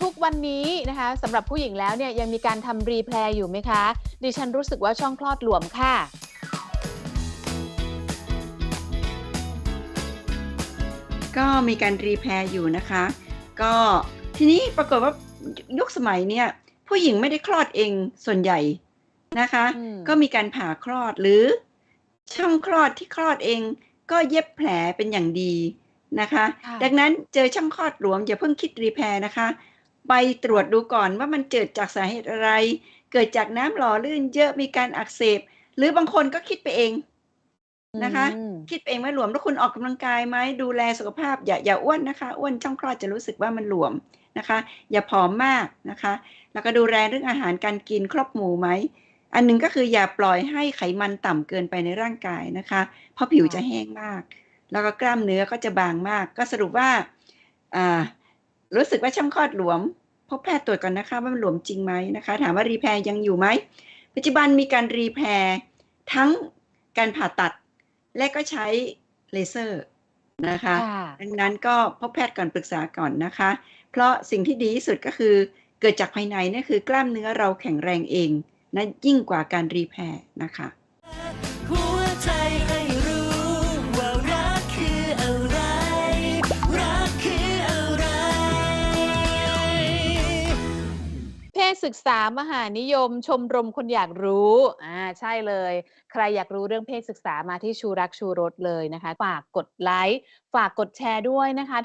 ทุกวันนี้นะคะสำหรับผู้หญิงแล้วเนี่ยยังมีการทำรีแพลร์อยู่ไหมคะ ดิฉันรู้สึกว่าช่องคลอดหลวมค่ะ ก็มีการรีแพร์อยู่นะคะ ก็ทีนี้ปรากฏว่ายุคสมัยเนี่ยผู้หญิงไม่ได้คลอดเองส่วนใหญ่นะคะ อืม ก็มีการผ่าคลอดหรือช่องคลอดที่คลอดเอง ก็เย็บแผลเป็นอย่างดีนะคะ ค่ะ ดังนั้นเจอช่องคลอดหลวมอย่าเพิ่งคิดรีแพร์นะคะ ไปตรวจดูก่อนว่ามันเกิดจากสาเหตุอะไร เกิดจากน้ำหล่อลื่นเยอะมีการอักเสบ หรือบางคนก็คิดไปเองนะคะอืมคิดเองว่าหลวมแล้วคุณออกกำลังกายไหมดูแลสุขภาพ อย่าอย่าอ้วนนะคะ อ้วนช่องคลอดจะรู้สึกว่ามันหลวมนะคะ อย่าผอมมากนะคะ แล้วก็ดูแลเรื่องอาหารการกินครบหมู่ไหมอันหนึ่งก็คืออย่าปล่อยให้ไขมันต่ำเกินไปในร่างกายนะคะ เพราะผิวค่ะจะแห้งมาก แล้วก็กล้ามเนื้อก็จะบางมาก ก็สรุปว่าอ่า รู้สึกว่าช่องคลอดหลวม พบแพทย์ตรวจก่อนนะคะว่ามันหลวมจริงไหมนะคะ ถามว่ารีแพร์ยังอยู่ไหม ปัจจุบันมีการรีแพร์ทั้งการผ่าตัด และก็ใช้เลเซอร์นะคะค่ะดังนั้นก็พบแพทย์ก่อนปรึกษาก่อนนะคะ เพราะสิ่งที่ดีที่สุดก็คือเกิดจากภายในนั่นคือกล้ามเนื้อเราแข็งแรงเองนะยิ่งกว่าการรีแพร์นะคะ ศึกษามหานิยมชมรมคนอยากรู้อ่าใช่เลย ใครอยากรู้เรื่องเพศศึกษามาที่ชูรักชูรสเลยนะคะ ฝากกดไลค์ ฝากกดแชร์ด้วยนะคะ